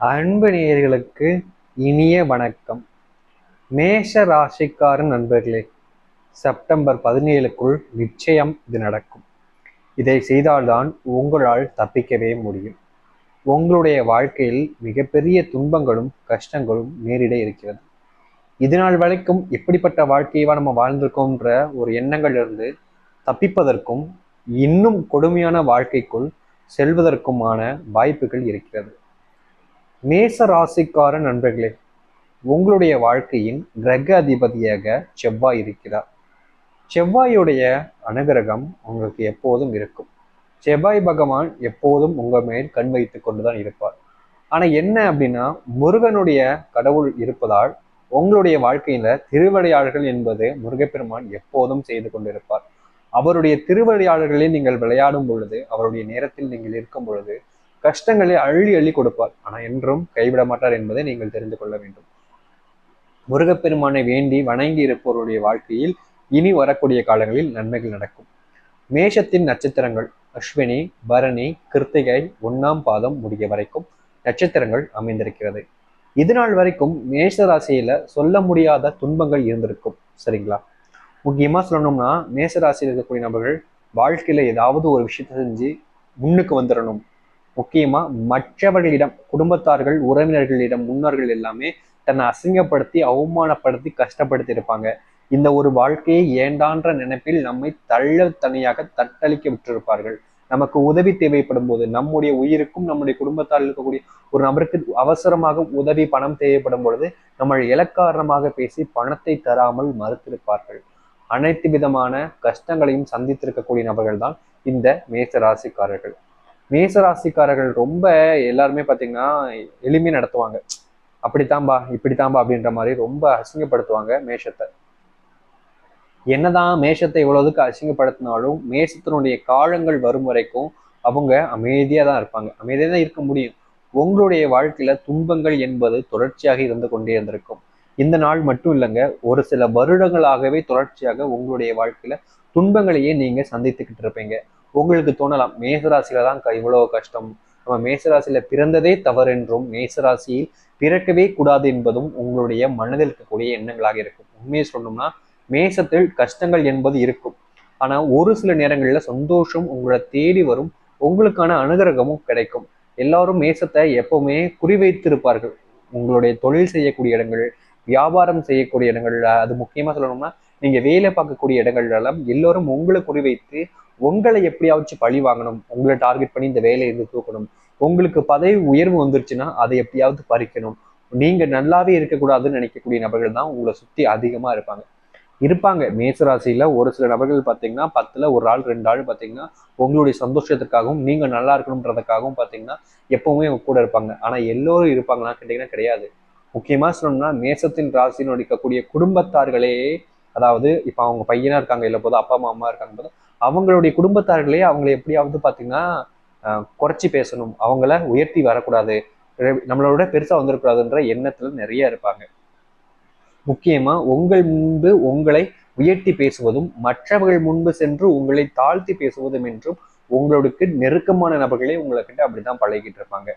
அன்பு நேயர்களுக்கு இனிய வணக்கம். மேஷ ராசிக்காரன் நண்பர்களே செப்டம்பர் பதினேழுக்குள் நிச்சயம் இது நடக்கும். இதை செய்தால்தான் உங்களால் தப்பிக்கவே முடியும். உங்களுடைய வாழ்க்கையில் மிகப்பெரிய துன்பங்களும் கஷ்டங்களும் நேரிட இருக்கிறது. இதனால் வரைக்கும் எப்படிப்பட்ட வாழ்க்கையவா நம்ம வாழ்ந்திருக்கோம்ன்ற ஒரு எண்ணங்களிலிருந்து தப்பிப்பதற்கும் இன்னும் கொடுமையான வாழ்க்கைக்குள் செல்வதற்குமான வாய்ப்புகள் இருக்கிறது. மேச ராசிக்கார நண்பர்களே உங்களுடைய வாழ்க்கையின் கிரக அதிபதியாக செவ்வாய் இருக்கிறார். செவ்வாயுடைய அனுகிரகம் உங்களுக்கு எப்போதும் இருக்கும். செவ்வாய் பகவான் எப்போதும் உங்க மேல் கண் வைத்து கொண்டுதான் இருப்பார். ஆனா என்ன அப்படின்னா முருகனுடைய கடவுள் இருப்பதால் உங்களுடைய வாழ்க்கையில திருவிளையாடல்கள் என்பது முருகப்பெருமான் எப்போதும் செய்து கொண்டிருப்பார். அவருடைய திருவிளையாடல்களில் நீங்கள் விளையாடும் பொழுது அவருடைய நேரத்தில் நீங்கள் இருக்கும் பொழுது கஷ்டங்களை அள்ளி அள்ளி கொடுப்பார். ஆனால் என்றும் கைவிட மாட்டார் என்பதை நீங்கள் தெரிந்து கொள்ள வேண்டும். முருகப்பெருமானை வேண்டி வணங்கி இருப்பவருடைய வாழ்க்கையில் இனி வரக்கூடிய காலங்களில் நன்மைகள் நடக்கும். மேஷத்தின் நட்சத்திரங்கள் அஸ்வினி பரணி கிருத்திகை ஒன்னாம் பாதம் முடிய வரைக்கும் நட்சத்திரங்கள் அமைந்திருக்கிறது. இது நாள் வரைக்கும் மேஷ ராசியில சொல்ல முடியாத துன்பங்கள் இருந்திருக்கும். சரிங்களா? முக்கியமா சொல்லணும்னா மேஷ ராசியில் இருக்கக்கூடிய நபர்கள் வாழ்க்கையில ஏதாவது ஒரு விஷயத்தை செஞ்சு முன்னுக்கு வந்துடணும் முக்கியமா மற்றவர்களிடம் குடும்பத்தார்கள் உறவினர்களிடம் முன்னோர்கள் எல்லாமே தன்னை அசிங்கப்படுத்தி அவமானப்படுத்தி கஷ்டப்படுத்தி இருப்பாங்க. இந்த ஒரு வாழ்க்கையை ஏண்டான்ற நினைப்பில் நம்மை தள்ள தனியாக தட்டளிக்க விட்டிருப்பார்கள். நமக்கு உதவி தேவைப்படும் போது நம்முடைய உயிருக்கும் நம்முடைய குடும்பத்தால் இருக்கக்கூடிய ஒரு நபருக்கு அவசரமாக உதவி பணம் தேவைப்படும் பொழுது நம்ம இலக்காரணமாக பேசி பணத்தை தராமல் மறுத்திருப்பார்கள். அனைத்து விதமான கஷ்டங்களையும் சந்தித்திருக்கக்கூடிய நபர்கள் தான் இந்த மேச ராசிக்காரர்கள். மேச ராசிக்காரர்கள் ரொம்ப எல்லாருமே பார்த்தீங்கன்னா எளிமையை நடத்துவாங்க. அப்படித்தாம்பா இப்படித்தாம்பா அப்படின்ற மாதிரி ரொம்ப அசிங்கப்படுத்துவாங்க மேஷத்தை. என்னதான் மேஷத்தை இவ்வளவுக்கு அசிங்கப்படுத்தினாலும் மேஷத்தினுடைய காலங்கள் வரும் வரைக்கும் அவங்க அமைதியாக தான் இருப்பாங்க. அமைதியாக தான் இருக்க முடியும். உங்களுடைய வாழ்க்கையில துன்பங்கள் என்பது தொடர்ச்சியாக இருந்து கொண்டே இருந்திருக்கும். இந்த நாள் மட்டும் இல்லைங்க ஒரு சில வருடங்களாகவே தொடர்ச்சியாக உங்களுடைய வாழ்க்கையில துன்பங்களையே நீங்க சந்தித்துக்கிட்டு இருப்பீங்க. உங்களுக்கு தோணலாம். மேசராசியில தான் இவ்வளவு கஷ்டம். நம்ம மேசராசியில பிறந்ததே தவறு என்றும் மேசராசியில் பிறக்கவே கூடாது என்பதும் உங்களுடைய மனதில் இருக்கக்கூடிய எண்ணங்களாக இருக்கும். உண்மையை சொல்லணும்னா மேசத்தில் கஷ்டங்கள் என்பது இருக்கும். ஆனா ஒரு சில நேரங்களில் சந்தோஷம் உங்களை தேடி வரும். உங்களுக்கான அனுகிரகமும் கிடைக்கும். எல்லாரும் மேசத்தை எப்பவுமே குறிவைத்திருப்பார்கள். உங்களுடைய தொழில் செய்யக்கூடிய இடங்கள் வியாபாரம் செய்யக்கூடிய இடங்கள்ல அது முக்கியமா சொல்லணும்னா நீங்க வேலை பார்க்கக்கூடிய இடங்கள்ல எல்லாம் எல்லோரும் உங்களை குறிவைத்து உங்களை எப்படியாச்சும் பழி வாங்கணும் உங்களை டார்கெட் பண்ணி இந்த வேலையை இருந்து தூக்கணும். உங்களுக்கு பதவி உயர்வு வந்துருச்சுன்னா அதை எப்படியாவது பறிக்கணும். நீங்க நல்லாவே இருக்கக்கூடாதுன்னு நினைக்கக்கூடிய நபர்கள் தான் உங்களை சுத்தி அதிகமா இருப்பாங்க. இருப்பாங்க. மேசராசியில ஒரு சில நபர்கள் பார்த்தீங்கன்னா பத்துல ஒரு ஆள் ரெண்டு ஆள் பார்த்தீங்கன்னா உங்களுடைய சந்தோஷத்துக்காகவும் நீங்க நல்லா இருக்கணுன்றதுக்காகவும் பார்த்தீங்கன்னா எப்பவுமே உங்க கூட இருப்பாங்க. ஆனா எல்லோரும் இருப்பாங்களான்னு கேட்டீங்கன்னா கிடையாது. முக்கியமா சொல்லணும்னா மேசத்தின் ராசின்னு இருக்கக்கூடிய குடும்பத்தார்களே அதாவது இப்போ அவங்க பையனா இருக்காங்க இல்லை போதும் அப்பா அம்மா அம்மா இருக்காங்க போது அவங்களுடைய குடும்பத்தார்களே அவங்களை எப்படியாவது பார்த்தீங்கன்னா குறைச்சி பேசணும். அவங்கள உயர்த்தி வரக்கூடாது. நம்மளோட பெருசா வந்துடக்கூடாதுன்ற எண்ணத்துல நிறைய இருப்பாங்க. முக்கியமா உங்கள் முன்பு உங்களை உயர்த்தி பேசுவதும் மற்றவர்கள் முன்பு சென்று உங்களை தாழ்த்தி பேசுவதும் என்றும் உங்களுக்கு நெருக்கமான நபர்களே உங்களை கிட்ட அப்படிதான் பழகிட்டு இருப்பாங்க.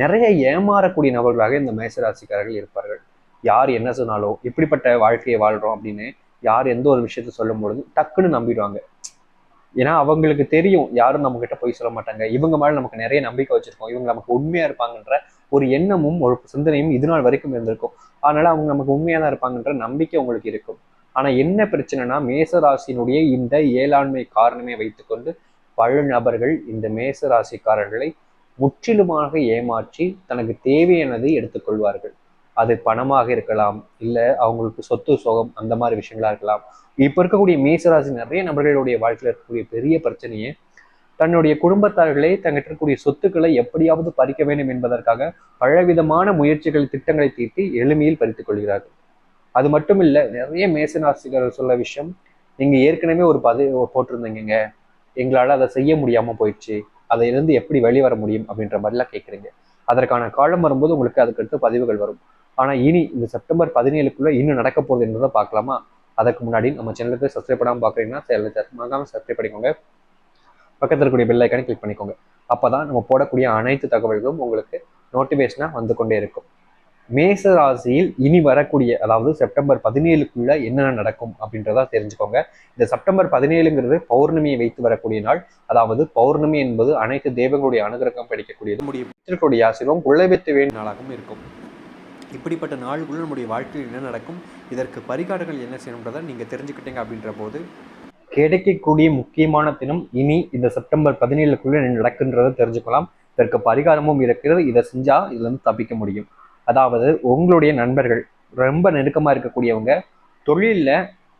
நிறைய ஏமாறக்கூடிய நபர்களாக இந்த மேசராசிக்காரர்கள் இருப்பார்கள். யார் என்ன சொன்னாலோ இப்படிப்பட்ட வாழ்க்கையை வாழ்றோம் அப்படின்னு யார் எந்த ஒரு விஷயத்த சொல்லும் பொழுது டக்குன்னு நம்பிடுவாங்க. ஏன்னா அவங்களுக்கு தெரியும் யாரும் நம்ம கிட்ட போய் சொல்ல மாட்டாங்க. இவங்க மேலே நமக்கு நிறைய நம்பிக்கை வச்சிருக்கோம். இவங்க நமக்கு உண்மையா இருப்பாங்கன்ற ஒரு எண்ணமும் ஒரு சிந்தனையும் இது நாள் வரைக்கும் இருந்திருக்கும். அதனால அவங்க நமக்கு உண்மையா தான் இருப்பாங்கன்ற நம்பிக்கை உங்களுக்கு இருக்கும். ஆனா என்ன பிரச்சனைனா மேசராசினுடைய இந்த ஏழாண்மை காரணமே வைத்துக்கொண்டு பல நபர்கள் இந்த மேசராசிக்காரர்களை முற்றிலுமாக ஏமாற்றி தனக்கு தேவையானதை எடுத்துக்கொள்வார்கள். அது பணமாக இருக்கலாம் இல்லை அவங்களுக்கு சொத்து சுகம் அந்த மாதிரி விஷயங்களா இருக்கலாம். இப்போ இருக்கக்கூடிய மீசராசி நிறைய நபர்களுடைய வாழ்க்கையில் இருக்கக்கூடிய பெரிய பிரச்சனையே தன்னுடைய குடும்பத்தார்களே தங்கிட்ட இருக்கக்கூடிய சொத்துக்களை எப்படியாவது பறிக்க வேண்டும் என்பதற்காக பலவிதமான முயற்சிகள் திட்டங்களை தீட்டி எளிமையில் பறித்துக் கொள்கிறார்கள். அது மட்டும் இல்லை நிறைய மேசராசிகள் சொல்ல விஷயம் நீங்க ஏற்கனவே ஒரு பதவி போட்டிருந்தீங்க எங்களால் அதை செய்ய முடியாம போயிடுச்சு. அதிலிருந்து எப்படி வெளிவர முடியும் அப்படின்ற மாதிரிலாம் கேட்குறீங்க அதற்கான காலம் வரும்போது உங்களுக்கு அதுக்கடுத்து பதிவுகள் வரும். ஆனால் இனி இந்த செப்டம்பர் பதினேழுக்குள்ள இன்னும் நடக்க போகுது என்பதை பார்க்கலாமா? அதுக்கு முன்னாடி நம்ம சேனலுக்கு சப்ஸ்கிரைப் பண்ணாமல் பார்க்குறீங்கன்னா சேனலுக்கு மறக்காமல் சப்ஸ்கிரைப் பண்ணிக்கோங்க. பக்கத்தில் இருக்கக்கூடிய பெல் ஐக்கானை கிளிக் பண்ணிக்கோங்க. அப்பதான் நம்ம போடக்கூடிய அனைத்து தகவல்களும் உங்களுக்கு நோட்டிஃபிகேஷனாக வந்து கொண்டே இருக்கும். மேச ராசியில் இனி வரக்கூடிய அதாவது செப்டம்பர் பதினேழுக்குள்ள என்னென்ன நடக்கும் அப்படின்றத தெரிஞ்சுக்கோங்க. இந்த செப்டம்பர் பதினேழுங்கிறது பௌர்ணமியை வைத்து வரக்கூடிய நாள். அதாவது பௌர்ணமி என்பது அனைத்து தெய்வங்களுடைய அனுகிரகம் கிடைக்கக்கூடியது முடியும். பித்தர்களுடைய ஆசீர்வாதம் குலவைத்து வேண்டிய நாளாகவும் இருக்கும். இப்படிப்பட்ட நாளுக்குள்ள நம்முடைய வாழ்க்கையில் என்ன நடக்கும்? இதற்கு பரிகாரங்கள் என்ன செய்யணுன்றதை நீங்கள் தெரிஞ்சுக்கிட்டீங்க அப்படின்ற போது. கிடைக்கக்கூடிய முக்கியமான தினம் இனி இந்த செப்டம்பர் பதினேழுக்குள்ள என்ன நடக்குன்றதை தெரிஞ்சுக்கலாம். இதற்கு பரிகாரமும் இருக்கிறது. இதை செஞ்சா இதுல இருந்து தப்பிக்க முடியும். அதாவது உங்களுடைய நண்பர்கள் ரொம்ப நெருக்கமா இருக்கக்கூடியவங்க தொழிலில்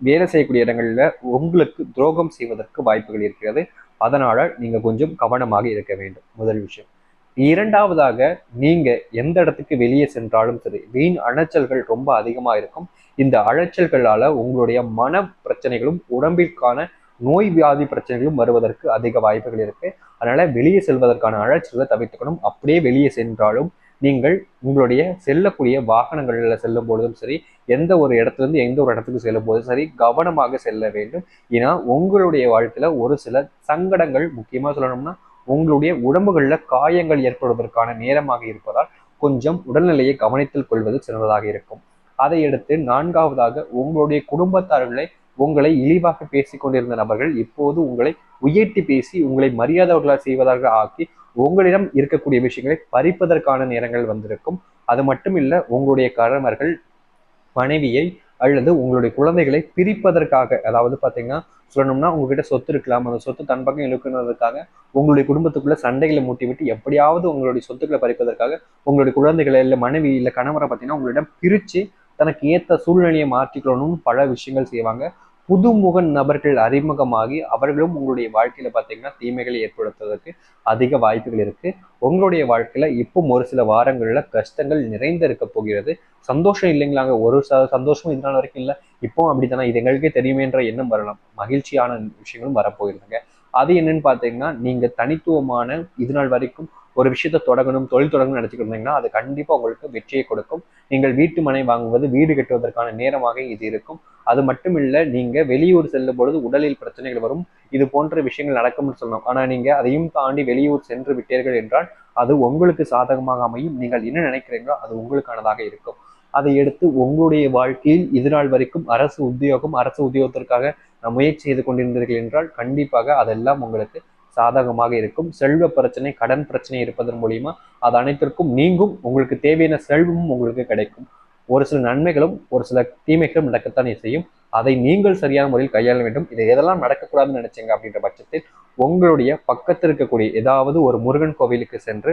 வேலை செய்யக்கூடிய இடங்களில் உங்களுக்கு துரோகம் செய்வதற்கு வாய்ப்புகள் இருக்கிறது. அதனால நீங்க கொஞ்சம் கவனமாக இருக்க வேண்டும். முதல் விஷயம். இரண்டாவதாக நீங்க எந்த இடத்துக்கு வெளியே சென்றாலும் சரி வீண் அலைச்சல்கள் ரொம்ப அதிகமா இருக்கும். இந்த அலைச்சல்களால உங்களுடைய மன பிரச்சனைகளும் உடம்பிற்கான நோய் வியாதி பிரச்சனைகளும் வருவதற்கு அதிக வாய்ப்புகள் இருக்கு. அதனால வெளியே செல்வதற்கான அலைச்சல்களை தவிர்த்துக்கணும். அப்படியே வெளியே சென்றாலும் நீங்கள் உங்களுடைய செல்லக்கூடிய வாகனங்களில் செல்லும் பொழுதும் சரி எந்த ஒரு இடத்துல இருந்து எந்த ஒரு இடத்துக்கு செல்லும் போதும் சரி கவனமாக செல்ல வேண்டும். ஏன்னா உங்களுடைய வாழ்க்கையில ஒரு சில சங்கடங்கள் முக்கியமா சொல்லணும்னா உங்களுடைய உடம்புகளில் காயங்கள் ஏற்படுவதற்கான நேரமாக இருப்பதால் கொஞ்சம் உடல்நிலையை கவனித்துக் கொள்வது சிறந்ததாக இருக்கும். அதையடுத்து நான்காவதாக உங்களுடைய குடும்பத்தார்களை உங்களை இழிவாக பேசிக்கொண்டிருந்த நபர்கள் இப்போது உங்களை உயர்த்தி பேசி உங்களை மரியாதைகளாக செய்வதாக ஆக்கி உங்களிடம் இருக்கக்கூடிய விஷயங்களை பறிப்பதற்கான நேரங்கள் வந்திருக்கும். அது மட்டும் இல்லை உங்களுடைய கணவர்கள் மனைவியை அல்லது உங்களுடைய குழந்தைகளை பிரிப்பதற்காக அதாவது பாத்தீங்கன்னா சொல்லணும்னா உங்ககிட்ட சொத்து இருக்கலாம். அந்த சொத்து தன் பக்கம் இழுக்கிறதுக்காக உங்களுடைய குடும்பத்துக்குள்ள சண்டைகளை மூட்டி விட்டு எப்படியாவது உங்களுடைய சொத்துக்களை பறிப்பதற்காக உங்களுடைய குழந்தைகளை இல்லை மனைவி இல்லை கணவரை பார்த்தீங்கன்னா உங்களிடம் பிரிச்சு தனக்கு ஏற்ற சூழ்நிலையை மாற்றிக்கணும்னு பல விஷயங்கள் செய்வாங்க. புதுமுக நபர்கள் அறிமுகமாகி அவர்களும் உங்களுடைய வாழ்க்கையில பார்த்தீங்கன்னா தீமைகளை ஏற்படுத்துவதற்கு அதிக வாய்ப்புகள் இருக்கு. உங்களுடைய வாழ்க்கையில இப்போ ஒரு சில வாரங்கள்ல கஷ்டங்கள் நிறைந்து இருக்க போகிறது. சந்தோஷம் இல்லைங்களாங்க. ஒரு ச சந்தோஷம் இதனால வரைக்கும் இல்லை. இப்போ அப்படித்தானே? இது எங்களுக்கே தெரியுமேன்ற எண்ணம் வரலாம். மகிழ்ச்சியான விஷயங்களும் வரப்போயிருந்தாங்க அது என்னன்னு பார்த்தீங்கன்னா நீங்க தனித்துவமான இது நாள் வரைக்கும் ஒரு விஷயத்தை தொடங்கணும் தொழில் தொடங்கணும்னு நினைச்சுட்டு இருந்தீங்கன்னா அது கண்டிப்பா உங்களுக்கு வெற்றியை கொடுக்கும். நீங்கள் வீட்டு மனை வாங்குவது வீடு கட்டுவதற்கான நேரமாக இது இருக்கும். அது மட்டும் இல்ல நீங்க வெளியூர் செல்லும் பொழுது உடலில் பிரச்சனைகள் வரும். இது போன்ற விஷயங்கள் நடக்கும்னு சொல்லணும். ஆனா நீங்க அதையும் தாண்டி வெளியூர் சென்று விட்டீர்கள் என்றால் அது உங்களுக்கு சாதகமாக அமையும். நீங்கள் என்ன நினைக்கிறீங்களோ அது உங்களுக்கானதாக இருக்கும். அதை எடுத்து உங்களுடைய வாழ்க்கையில் இதுநாள் வரைக்கும் அரசு உத்தியோகம் அரசு உத்தியோகத்திற்காக முயற்சி செய்து கொண்டிருந்தீர்கள் என்றால் கண்டிப்பாக அதெல்லாம் உங்களுக்கு சாதகமாக இருக்கும். செல்வ பிரச்சனை கடன் பிரச்சனை இருப்பதன் மூலியமா அது அனைத்திற்கும் நீங்கும். உங்களுக்கு தேவையான செல்வமும் உங்களுக்கு கிடைக்கும். ஒரு சில நன்மைகளும் ஒரு சில தீமைகளும் நடக்கத்தானே செய்யும். அதை நீங்கள் சரியான முறையில் கையாள வேண்டும். இதை எதெல்லாம் நடக்கக்கூடாதுன்னு நினைச்சீங்க அப்படின்ற பட்சத்தில் உங்களுடைய பக்கத்தில் இருக்கக்கூடிய ஏதாவது ஒரு முருகன் கோவிலுக்கு சென்று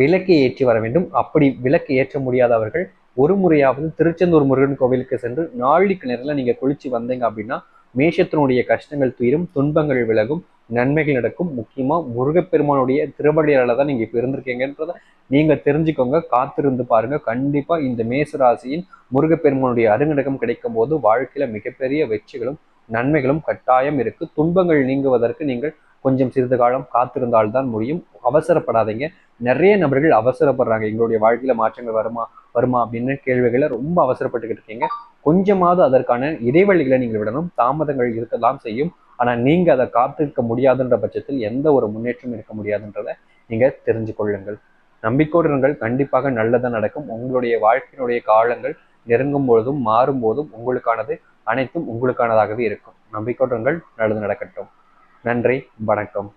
விளக்கை ஏற்றி வர வேண்டும். அப்படி விளக்கு ஏற்ற முடியாதவர்கள் ஒரு முறையாவது திருச்செந்தூர் முருகன் கோவிலுக்கு சென்று நாளைக்கு நேரில் நீங்க குளிச்சு வந்தீங்க அப்படின்னா மேஷத்தினுடைய கஷ்டங்கள் தீரும் துன்பங்கள் விலகும் நன்மைகள் நடக்கும். முக்கியமாக முருகப்பெருமானுடைய திருவடியால தான் நீங்கள் இப்போ இருந்திருக்கீங்கன்றத நீங்கள் தெரிஞ்சுக்கோங்க காத்திருந்து பாருங்கள் கண்டிப்பாக இந்த மேச ராசியின் முருகப்பெருமானுடைய அருங்கடகம் கிடைக்கும் போது வாழ்க்கையில் மிகப்பெரிய வெற்றிகளும் நன்மைகளும் கட்டாயம் இருக்குது துன்பங்கள் நீங்குவதற்கு நீங்கள் கொஞ்சம் சிறிது காலம் காத்திருந்தால்தான் முடியும். அவசரப்படாதீங்க. நிறைய நபர்கள் அவசரப்படுறாங்க. எங்களுடைய வாழ்க்கையில மாற்றங்கள் வருமா வருமா அப்படின்னு கேள்விகளை ரொம்ப அவசரப்பட்டுக்கிட்டு இருக்கீங்க. கொஞ்சமாவது அதற்கான இடைவெளிகளை நீங்கள் விடணும். தாமதங்கள் இருக்கலாம் செய்யும். ஆனால் நீங்கள் அதை காத்திருக்க முடியாதுன்ற பட்சத்தில் எந்த ஒரு முன்னேற்றம் இருக்க முடியாதுன்றதை நீங்கள் தெரிஞ்சு கொள்ளுங்கள். நம்பிக்கையோடு இருங்கள். கண்டிப்பாக நல்லதாக நடக்கும். உங்களுடைய வாழ்க்கையினுடைய காலங்கள் நெருங்கும் பொழுதும் மாறும் போதும் உங்களுக்கானது அனைத்தும் உங்களுக்கானதாகவே இருக்கும். நம்பிக்கையோடு இருங்கள். நல்லது நடக்கட்டும். நன்றி. வணக்கம்.